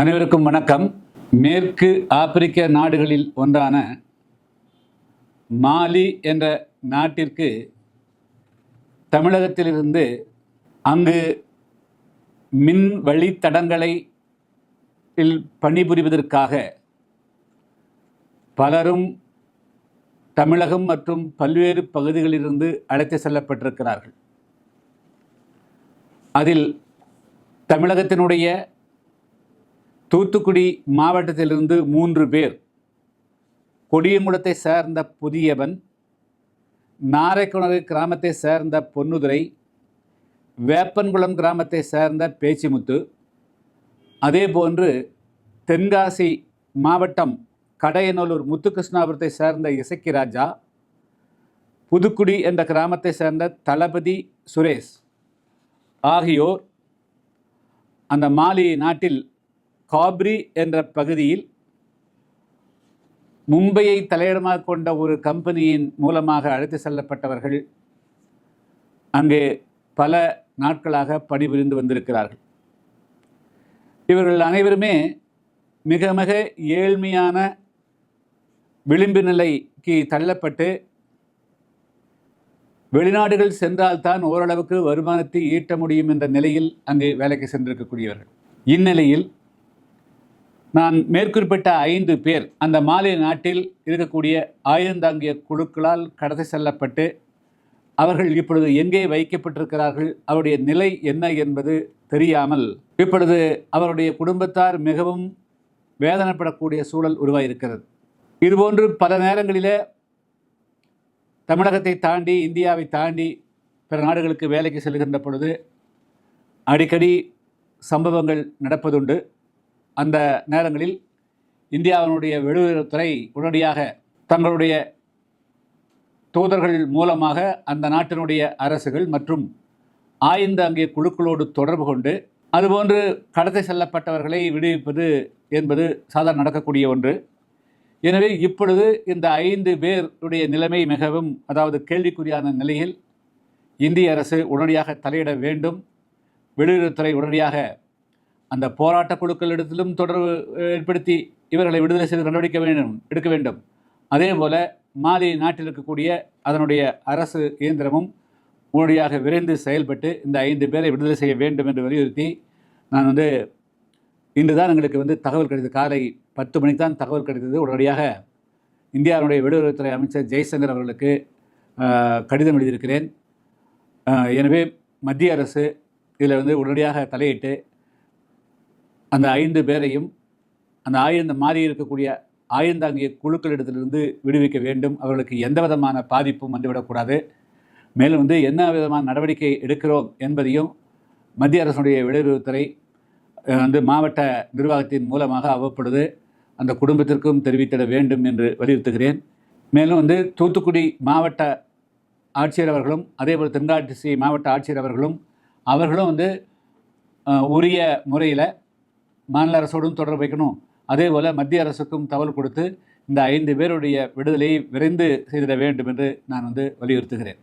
அனைவருக்கும் வணக்கம். மேற்கு ஆப்பிரிக்க நாடுகளில் ஒன்றான மாலி என்ற நாட்டிற்கு தமிழகத்திலிருந்து அங்கு மின் வழித்தடங்களை இல் பணிபுரிவதற்காக பலரும் தமிழகம் மற்றும் பல்வேறு பகுதிகளிலிருந்து அழைத்து செல்லப்பட்டிருக்கிறார்கள். அதில் தமிழகத்தினுடைய தூத்துக்குடி மாவட்டத்திலிருந்து மூன்று பேர். கொடியங்குளத்தை சேர்ந்த புதியவன் நாரைக்குணறு கிராமத்தை சேர்ந்த பொன்னுதுரை வேப்பன்குளம் கிராமத்தை சேர்ந்த பேச்சிமுத்து. அதேபோன்று தென்காசி மாவட்டம் கடையநல்லூர் முத்துகிருஷ்ணாபுரத்தை சேர்ந்த இசக்கிராஜா புதுக்குடி என்ற கிராமத்தை சேர்ந்த தளபதி சுரேஷ் ஆகியோர் அந்த மாலி நாட்டில் காப்ரி என்ற பகுதியில் மும்பையை தலையிடமாக கொண்ட ஒரு கம்பெனியின் மூலமாக அழைத்து செல்லப்பட்டவர்கள் அங்கே பல நாட்களாக பணிபுரிந்து வந்திருக்கிறார்கள். இவர்கள் அனைவருமே மிக மிக ஏழ்மையான விளிம்பு நிலைக்கு தள்ளப்பட்டு வெளிநாடுகள் சென்றால்தான் ஓரளவுக்கு வருமானத்தை ஈட்ட முடியும் என்ற நிலையில் அங்கே வேலைக்கு சென்றிருக்கக்கூடியவர்கள். இந்நிலையில் நான் மேற்குறிப்பிட்ட ஐந்து பேர் அந்த மாலை நாட்டில் இருக்கக்கூடிய ஆயுதந்தாங்கிய குழுக்களால் கடத்தி செல்லப்பட்டு அவர்கள் இப்பொழுது எங்கே வைக்கப்பட்டிருக்கிறார்கள் அவருடைய நிலை என்ன என்பது தெரியாமல் இப்பொழுது அவருடைய குடும்பத்தார் மிகவும் வேதனைப்படக்கூடிய சூழல் உருவாயிருக்கிறது. இதுபோன்று பல நேரங்களில் தமிழகத்தை தாண்டி இந்தியாவை தாண்டி பிற நாடுகளுக்கு வேலைக்கு செல்கின்ற பொழுது அடிக்கடி சம்பவங்கள் நடப்பதுண்டு. அந்த நேரங்களில் இந்தியாவினுடைய வெளியுறவுத்துறை உடனடியாக தங்களுடைய தூதர்கள் மூலமாக அந்த நாட்டினுடைய அரசுகள் மற்றும் ஆய்ந்த அங்கே குழுக்களோடு தொடர்பு கொண்டு அதுபோன்று கடத்தி செல்லப்பட்டவர்களை விடுவிப்பது என்பது சாதாரண நடக்கக்கூடிய ஒன்று. எனவே இப்பொழுது இந்த ஐந்து பேருடைய நிலைமை மிகவும் அதாவது கேள்விக்குறியான நிலையில் இந்திய அரசு உடனடியாக தலையிட வேண்டும். வெளியுறவுத்துறை உடனடியாக அந்த போராட்ட குழுக்களிடத்திலும் தொடர்பு ஏற்படுத்தி இவர்களை விடுதலை செய்து நடவடிக்கை வேண்டும் எடுக்க வேண்டும். அதே போல் மாலி நாட்டில் இருக்கக்கூடிய அதனுடைய அரசு இயந்திரமும் உடனடியாக விரைந்து செயல்பட்டு இந்த ஐந்து பேரை விடுதலை செய்ய வேண்டும் என்று வலியுறுத்தி நான் வந்து இன்று தான் எங்களுக்கு வந்து தகவல் கிடைத்தது. காலை பத்து மணிக்கு தான் தகவல் கிடைத்தது. உடனடியாக இந்தியாவுடைய வெளியுறவுத்துறை அமைச்சர் ஜெய்சங்கர் அவர்களுக்கு கடிதம் எழுதியிருக்கிறேன். எனவே மத்திய அரசு இதில் வந்து உடனடியாக தலையிட்டு அந்த ஐந்து பேரையும் அந்த ஆயுந்த மாறி இருக்கக்கூடிய ஆயுந்தாங்கிய குழுக்களிடத்திலிருந்து விடுவிக்க வேண்டும். அவர்களுக்கு எந்த விதமான பாதிப்பும் வந்துவிடக்கூடாது. மேலும் வந்து என்ன விதமான நடவடிக்கை எடுக்கிறோம் என்பதையும் மத்திய அரசுடைய வெளியுறவுத்துறை வந்து மாவட்ட நிர்வாகத்தின் மூலமாக அவ்வப்பொழுது அந்த குடும்பத்திற்கும் தெரிவித்திட வேண்டும் என்று வலியுறுத்துகிறேன். மேலும் வந்து தூத்துக்குடி மாவட்ட ஆட்சியர் அவர்களும் அதேபோல் தென்காசி மாவட்ட ஆட்சியர் அவர்களும் அவர்களும் வந்து உரிய முறையில் மாநில அரசோடும் தொடர்பு வைக்கணும். அதே போல் மத்திய அரசுக்கும் தகவல் கொடுத்து இந்த ஐந்து பேருடைய விடுதலையை விரைந்து செய்திட வேண்டும் என்று நான் வந்து வலியுறுத்துகிறேன்.